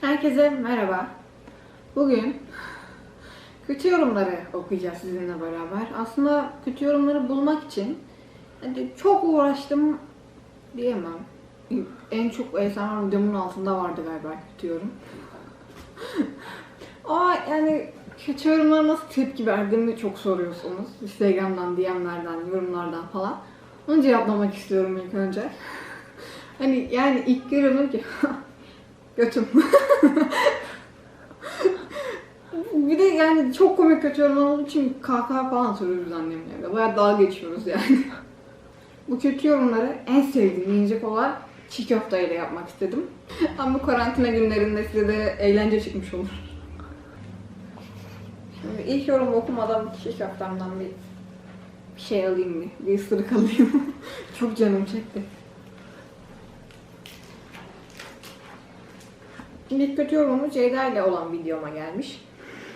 Herkese merhaba. Bugün kötü yorumları okuyacağız sizinle beraber. Aslında kötü yorumları bulmak için hani çok uğraştım diyemem. En çok ASMR videomun altında vardı galiba kötü yorum. Ama yani kötü yorumlara nasıl tepki verdiğimi çok soruyorsunuz. Instagram'dan, DM'lerden, yorumlardan falan. Onu cevaplamak istiyorum ilk önce. Hani yani ilk görüyorum ki götüm. bir de yani çok komik kötü yorumlar olduğu için kahkaha falan atıyoruz annemle. Bayağı dalga geçiyoruz yani. Bu kötü yorumları en sevdiğim yiyecek olan çiğ köfteyle yapmak istedim. Ama karantina günlerinde size de eğlence çıkmış olur. Şimdi ilk yorum okumadan çiğ köftemden bir, bir şey alayım mı? Bir ısırık alayım. Çok canım çekti. İlk kötü yorumu Ceyda ile olan videoma gelmiş.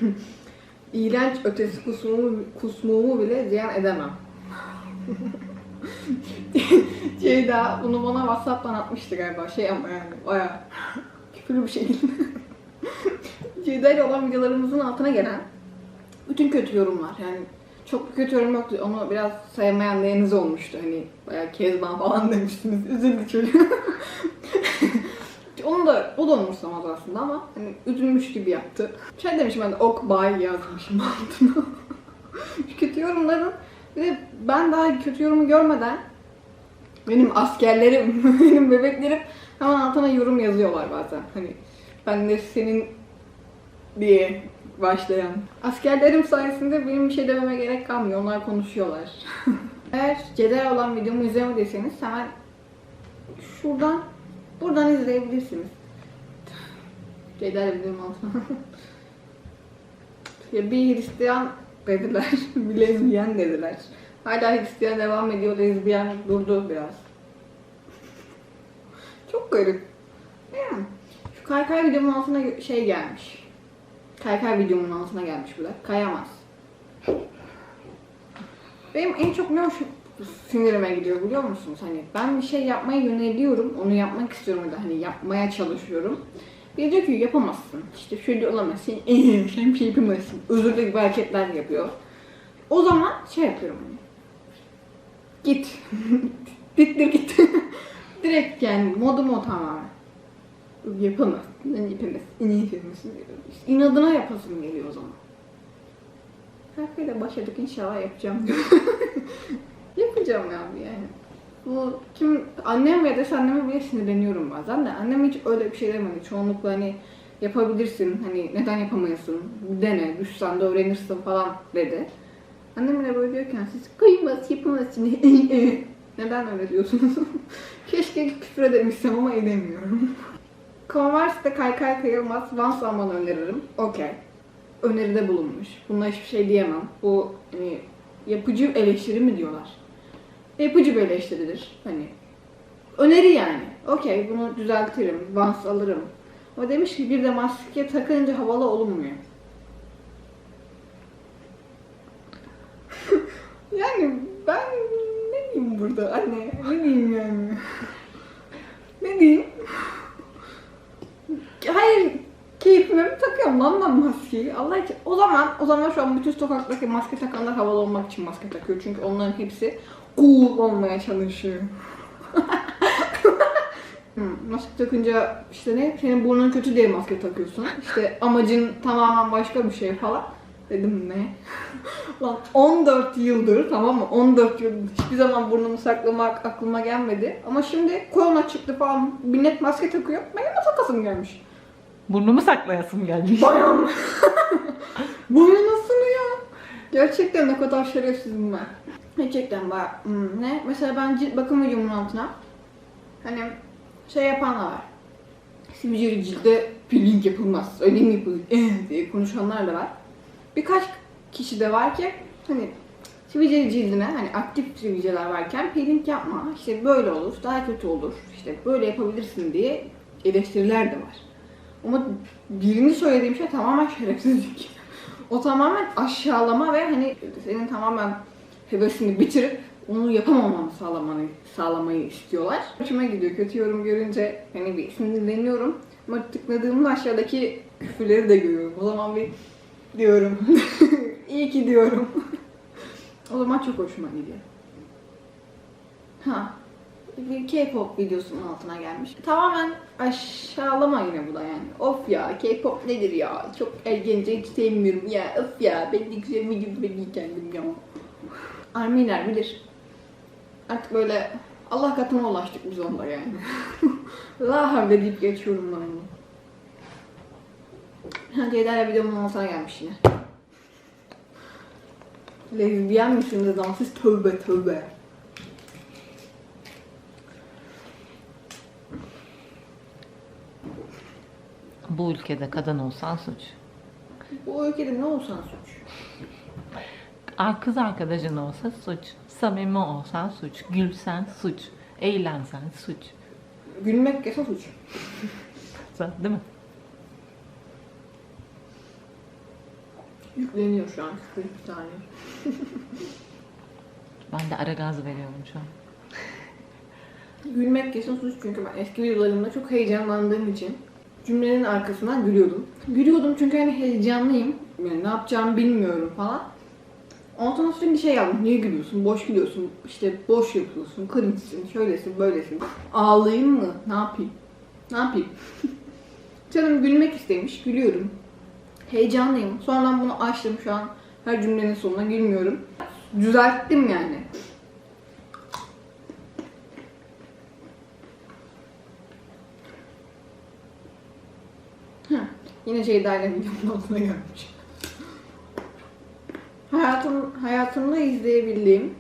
İğrenç ötesi kusmuğumu, kusmuğumu bile ziyan edemem. Ceyda bunu bana Whatsapp'tan atmıştı galiba. Şey ama yani baya küfürlü bir şekilde. Ceyda ile olan videolarımızın altına gelen bütün kötü yorumlar yani çok kötü yorum yoktu. Onu biraz sevmeyenleriniz olmuştu. Hani bayağı kezban falan demiştiniz. Üzüldü çocuk. Onu da o da umursamaz aslında ama hani üzülmüş gibi yaptı. Şey demişim ben de ok bay yazmışım altına. Kötü yorumların bir de ben daha kötü yorumu görmeden benim askerlerim, benim bebeklerim hemen altına yorum yazıyorlar bazen. Hani ben de senin diye başlayan. Askerlerim sayesinde benim bir şey dememe gerek kalmıyor. Onlar konuşuyorlar. Eğer Ceder olan videomu izlemediyseniz hemen şuradan buradan izleyebilirsiniz. Ceder videomun altına. ya bir Hristiyan dediler, bir lezbiyen dediler. Hala Hristiyan devam ediyor, lezbiyen durdu biraz. Çok garip. Yani, şu kaykay videomun altına şey gelmiş. Kaykay videomun altına gelmiş bu da. Kayamaz. Benim en çok ne hoş sinirime gidiyor biliyor musunuz? Hani ben bir şey yapmaya yöneliyorum, onu yapmak istiyorum da hani yapmaya çalışıyorum. Bir diyor ki yapamazsın, işte şöyle olamazsın, sen bir şey yapamazsın. Özürlü gibi hareketler yapıyor. O zaman şey yapıyorum hani. Git. Dittir git. Direkt yani modum o tamamen. Yapamaz. Ben yapamaz. İni yapamazsın. İşte inadına geliyor o zaman. Harfiyle başladık inşallah yapacağım. Yapacağım abi yani. Bu kim annem ve de anneme bile sinirleniyorum bazen de. Annem hiç öyle bir şey demedi. Çoğunlukla hani yapabilirsin, hani neden yapamayasın, dene, düşsen de öğrenirsin falan dedi. Annem de böyle diyorken siz kıymaz, yapamazsın. neden öyle diyorsunuz? Keşke küfür edebilsem ama edemiyorum. Converse'de kaykay kayılmaz, Vans almanı öneririm. Okey. Öneride bulunmuş. Buna hiçbir şey diyemem. Bu hani, yapıcı eleştiri mi diyorlar? Yapıcı bir eleştiridir. Hani öneri yani. Okey bunu düzeltirim, Vans alırım. Ama demiş ki bir de maske takınca havalı olunmuyor. yani ben ne diyeyim burada anne? Ne diyeyim yani? ne diyeyim? Hayır keyfime mi takıyorum lan ben maskeyi? Allah için. O zaman, o zaman şu an bütün sokaktaki maske takanlar havalı olmak için maske takıyor. Çünkü onların hepsi cool olmaya çalışıyor. Hmm, maske takınca işte ne? Senin burnun kötü diye maske takıyorsun. İşte amacın tamamen başka bir şey falan. Dedim ne? Lan 14 yıldır tamam mı? 14 yıldır hiçbir zaman burnumu saklamak aklıma gelmedi. Ama şimdi korona çıktı falan millet maske takıyor. Benim de takasım gelmiş. Burnumu saklayasım gelmiş. Bayan. Burnunu ya. Gerçekten ne kadar şerefsizim ben. Gerçekten bak hmm, ne? Mesela ben cilt bakım videomun altına hani şey yapanlar var. Sivilceli cilde peeling yapılmaz. Öyle mi yapılır? Eh diye konuşanlar da var. Birkaç kişi de var ki hani sivilceli cildine hani aktif sivilceler varken peeling yapma. İşte böyle olur, daha kötü olur. İşte böyle yapabilirsin diye eleştiriler de var. Ama birini söylediğim şey tamamen şerefsizlik. O tamamen aşağılama ve hani senin tamamen hevesini bitirip onu yapamamanı sağlamanı, sağlamayı istiyorlar. Hoşuma gidiyor. Kötü yorum görünce hani bir sinirleniyorum. Ama tıkladığımda aşağıdaki küfürleri de görüyorum. O zaman bir diyorum. İyi ki diyorum. o zaman çok hoşuma gidiyor. Ha. Bir K-pop videosunun altına gelmiş. Tamamen aşağılama yine bu da yani. Of ya K-pop nedir ya? Çok ergence hiç sevmiyorum ya. Of ya ben de güzel mi gibi ben kendim ya. Armiler bilir. Artık böyle Allah katına ulaştık biz onda yani. La havle deyip geçiyorum ben bunu. Ha Ceyda'yla videomun altına gelmiş yine. Lezbiyen misin de dansız tövbe tövbe. Bu ülkede kadın olsan suç. Bu ülkede ne olsan suç. Ar- Kız arkadaşın olsa suç. Samimi olsan suç. Gülsen suç. Eğlensen suç. Gülmek yasa suç. Değil mi? Yükleniyor şu an küfür bir saniye. Ben de ara gaz veriyorum şu an. Gülmek kesin suç çünkü ben eski videolarımda çok heyecanlandığım için cümlenin arkasından gülüyordum. Gülüyordum çünkü hani heyecanlıyım. Yani ne yapacağımı bilmiyorum falan. Ondan sonra sürekli şey yaptım. Niye gülüyorsun? Boş gülüyorsun. İşte boş yapıyorsun. Cringe'sin. Şöylesin, böylesin. Ağlayayım mı? Ne yapayım? Ne yapayım? Canım gülmek istemiş. Gülüyorum. Heyecanlıyım. Sonradan bunu açtım şu an. Her cümlenin sonuna gülmüyorum. Düzelttim yani. Yine Ceyda ile videomun altına gelmiş. Hayatım, hayatımda izleyebildiğim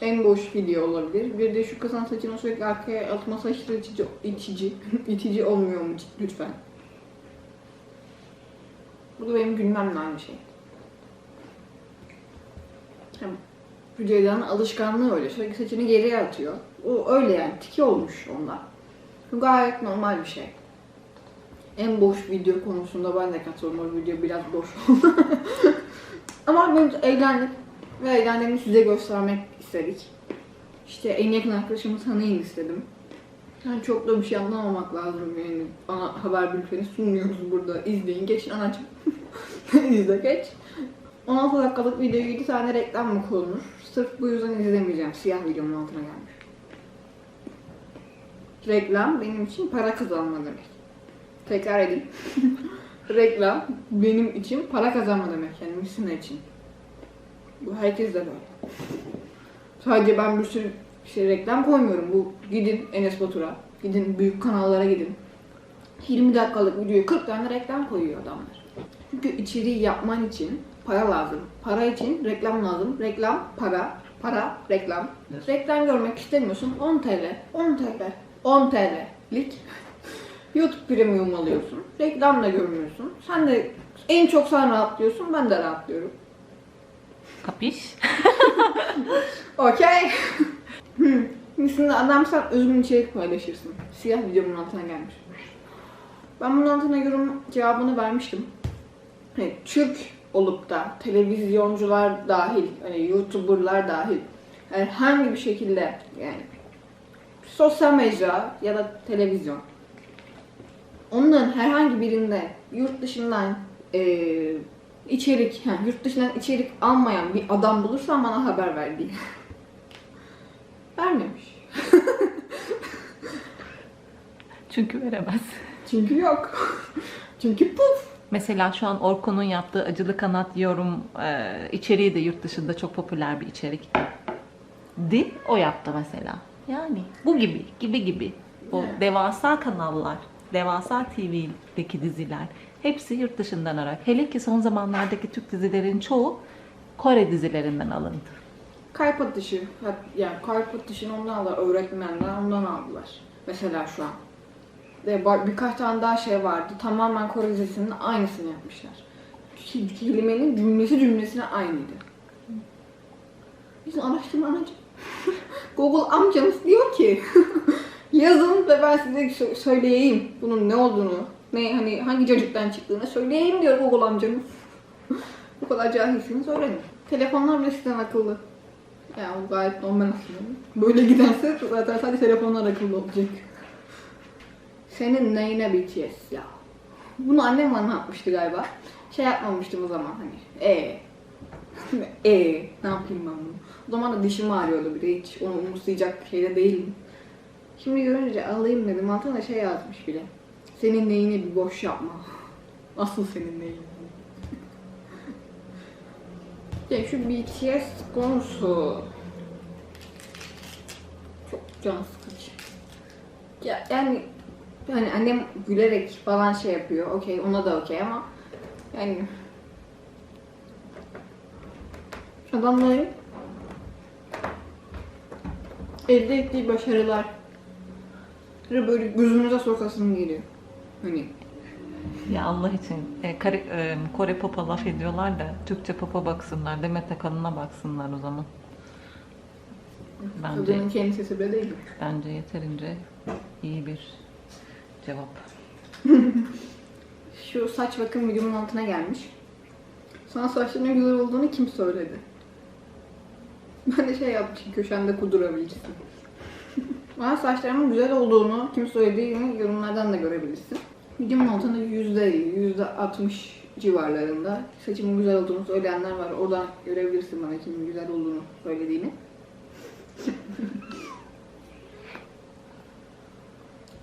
en boş video olabilir. Bir de şu kızın saçını sürekli arkaya atma saçları itici, itici, itici olmuyor mu lütfen? Bu da benim gülmemle aynı şey. Hem bu Ceyda'nın alışkanlığı öyle. Sürekli saçını geriye atıyor. O öyle yani. Tiki olmuş onda. Bu gayet normal bir şey. En boş video konusunda ben de katılıyorum. O video biraz boş. Ama biz eğlendik. Ve eğlendiğimizi size göstermek istedik. İşte en yakın arkadaşımı tanıyın istedim. Yani çok da bir şey anlamamak lazım yani. Ana haber bülteni sunmuyoruz burada. İzleyin. Geçin anacığım. İzle geç. 16 dakikalık videoya 7 tane reklam mı konulur? Sırf bu yüzden izlemeyeceğim. Siyah videomun altına gelmiş. Reklam benim için para kazanma demek. Tekrar edeyim. Reklam benim için para kazanma demek yani misina için. Bu herkes de böyle. Sadece ben bir sürü şey reklam koymuyorum. Bu gidin Enes Batur'a, gidin büyük kanallara gidin. 20 dakikalık videoya 40 tane reklam koyuyor adamlar. Çünkü içeriği yapman için para lazım. Para için reklam lazım. Reklam, para, para, reklam. Evet. Reklam görmek istemiyorsun. 10 TL, 10 TL, 10 TL'lik YouTube Premium alıyorsun. Reklam da görmüyorsun. Sen de en çok sen rahatlıyorsun, ben de rahatlıyorum. Kapiş? Okey. Şimdi adam sen özgün içerik paylaşırsın. Siyah videomun altına gelmiş. Ben bunun altına yorum cevabını vermiştim. Hani Türk olup da televizyoncular dahil, hani YouTuber'lar dahil herhangi bir şekilde yani sosyal mecra ya da televizyon onların herhangi birinde yurt dışından eee, içerik, ha, yurt dışından içerik almayan bir adam bulursan bana haber ver diye. Vermemiş. Çünkü veremez. Çünkü yok. Çünkü puf. Mesela şu an Orkun'un yaptığı acılı kanat yorum e, içeriği de yurt dışında çok popüler bir içerik. Di o yaptı mesela. Yani bu gibi gibi gibi. Bu Evet. devasa kanallar, devasa TV'deki diziler hepsi yurt dışından arak. Hele ki son zamanlardaki Türk dizilerin çoğu Kore dizilerinden alındı. Kalp atışı. hat- Yani kalp atışını ondan aldılar. Öğretmenler ondan aldılar. Mesela şu an. Ve birkaç tane daha şey vardı. Tamamen Kore dizisinin aynısını yapmışlar. Kelimenin cümlesi cümlesine aynıydı. Biz araştırma anacığım. Google amcanız diyor ki yazın ve ben size sö- söyleyeyim bunun ne olduğunu, ne hani hangi çocuktan çıktığını söyleyeyim diyor Google amcanız. Bu kadar cahilsiniz öğrenin. Telefonlar bile sizden akıllı. Yani bu gayet normal aslında. Böyle giderse zaten sadece telefonlar akıllı olacak. Senin neyine BTS ya? Bunu annem bana anlatmıştı galiba. Şey yapmamıştım o zaman hani. E. e ne yapayım ben bunu? O zaman da dişim ağrıyordu bir de hiç onu umursayacak şeyde değilim. Şimdi görünce alayım dedim. Altına şey yazmış bile. Senin neyine bir boş yapma. Asıl senin neyine. ya şu BTS konusu çok can sıkıcı. Ya yani hani annem gülerek falan şey yapıyor. Okey ona da okey ama yani adamların elde ettiği başarılar böyle gözümüze sokasım geliyor. Hani Ya Allah için e, Kore, e, Kore pop'a laf ediyorlar da Türkçe pop'a baksınlar. Demet Akalın'a baksınlar o zaman. Bence, kadının kendi sesi bile değil. bence yeterince iyi bir cevap. Şu saç bakım videomun altına gelmiş. Sana saçların güzel olduğunu kim söyledi? Ben de şey yaptım, köşende kudurabilirsin. Bana saçlarımın güzel olduğunu kim söylediğini yorumlardan da görebilirsin. Videomun altında yüzde yüzde 60 civarlarında saçımın güzel olduğunu söyleyenler var. Oradan görebilirsin bana kimin güzel olduğunu söylediğini.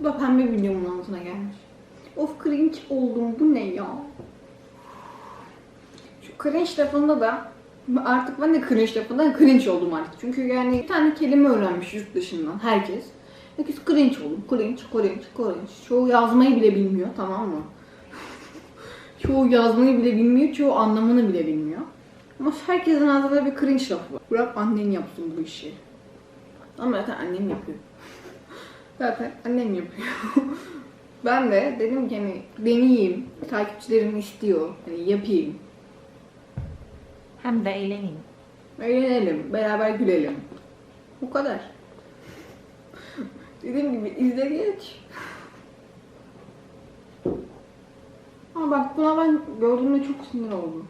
Bu da pembe videomun altına gelmiş. Of cringe oldum bu ne ya? Şu cringe lafında da artık ben de cringe lafından cringe oldum artık. Çünkü yani bir tane kelime öğrenmiş yurt dışından herkes. Herkes cringe oldum. Cringe, cringe, cringe. Çoğu yazmayı bile bilmiyor tamam mı? çoğu yazmayı bile bilmiyor, çoğu anlamını bile bilmiyor. Ama herkesin ağzında bir cringe lafı var. Bırak annen yapsın bu işi. Ama zaten annem yapıyor. zaten annem yapıyor. Ben de dedim ki hani deneyeyim. Takipçilerim istiyor. Hani yapayım. Hem de eğleneyim. Eğlenelim. Beraber gülelim. Bu kadar. Dediğim gibi izle geç. Ama bak buna ben gördüğümde çok sinir oldum.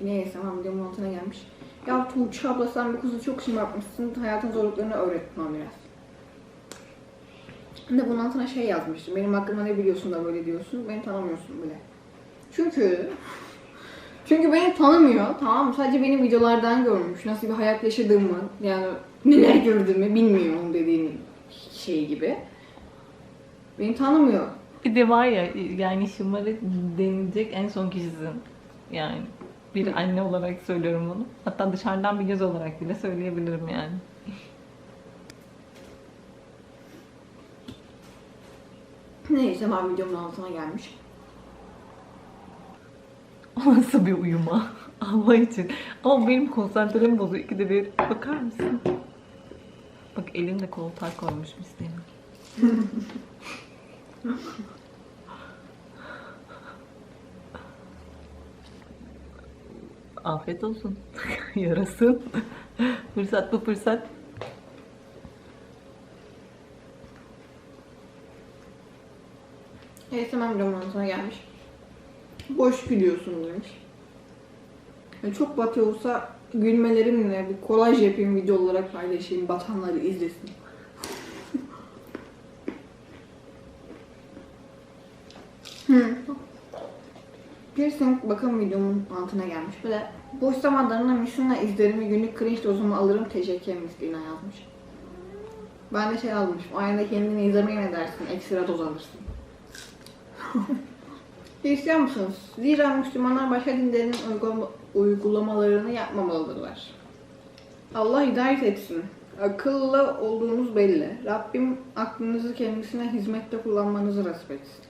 Neyse tamam videomun altına gelmiş. Ya Tuğçe abla sen bu kızı çok şımartmışsın. Hayatın zorluklarını öğrettin ona biraz. De bunun altına şey yazmıştım. Benim hakkımda ne biliyorsun da böyle diyorsun. Beni tanımıyorsun bile. Çünkü çünkü beni tanımıyor tamam mı? Sadece benim videolardan görmüş. Nasıl bir hayat yaşadığımı yani neler gördüğümü bilmiyor onun dediğin şey gibi. Beni tanımıyor. Bir de var ya yani şımarık denilecek en son kişisin. Yani bir anne olarak söylüyorum bunu. Hatta dışarıdan bir göz olarak bile söyleyebilirim yani. Neyse ben videomun altına gelmiş. O nasıl bir uyuma? Allah için. Ama benim konsantrem bozuyor. İkide bir bakar mısın? Bak elinde koltuğa koymuş Müslüman. Afiyet olsun. Yarasın. fırsat bu fırsat. Ben videomun altına gelmiş. Boş gülüyorsun demiş. Yani çok batıyorsa gülmelerimle bir kolaj yapayım video olarak paylaşayım. Batanları izlesin. Hı. Piercing bakım videomun altına gelmiş. Böyle boş zamanlarında misinle izlerimi günlük cringe dozumu alırım teşekkür misliğine yazmış. Ben de şey almışım. O ayında kendini izlemeye ne dersin? Ekstra doz alırsın. Hristiyan mısınız? Zira Müslümanlar başka dinlerin uygulama- uygulamalarını yapmamalıdırlar. Allah hidayet etsin. Akıllı olduğunuz belli. Rabbim aklınızı kendisine hizmette kullanmanızı nasip etsin.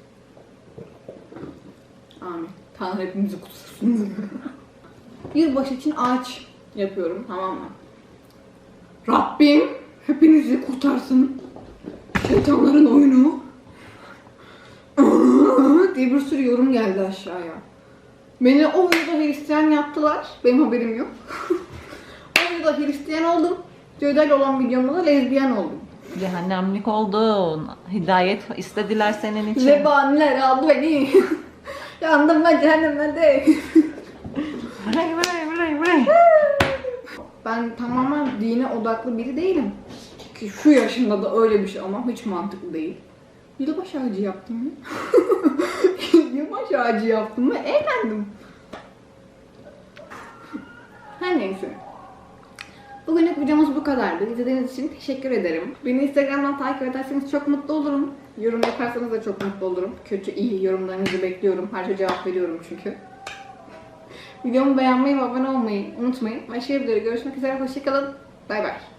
Amin. Tanrı hepimizi kutlasın. Yılbaşı için ağaç yapıyorum tamam mı? Rabbim hepinizi kurtarsın. Şeytanların oyunu. Diye bir sürü yorum geldi aşağıya. Beni o videoda Hristiyan yaptılar. Benim haberim yok. o videoda Hristiyan oldum. Cödel olan videomda da lezbiyen oldum. Cehennemlik oldun. Hidayet istediler senin için. Zebaniler aldı beni. Yandım ben cehennemde. Vray vray vray vray. ben tamamen dine odaklı biri değilim. Ki şu yaşımda da öyle bir şey ama hiç mantıklı değil. Yılbaşı ağacı yaptım mı? Yılbaşı ağacı yaptım mı? Eğlendim. Her neyse. Bugünlük videomuz bu kadardı. İzlediğiniz için teşekkür ederim. Beni Instagram'dan takip ederseniz çok mutlu olurum. Yorum yaparsanız da çok mutlu olurum. Kötü, iyi yorumlarınızı bekliyorum. Her şeye cevap veriyorum çünkü. Videomu beğenmeyi ve abone olmayı unutmayın. Başka videoda görüşmek üzere. Hoşçakalın. Bay bay.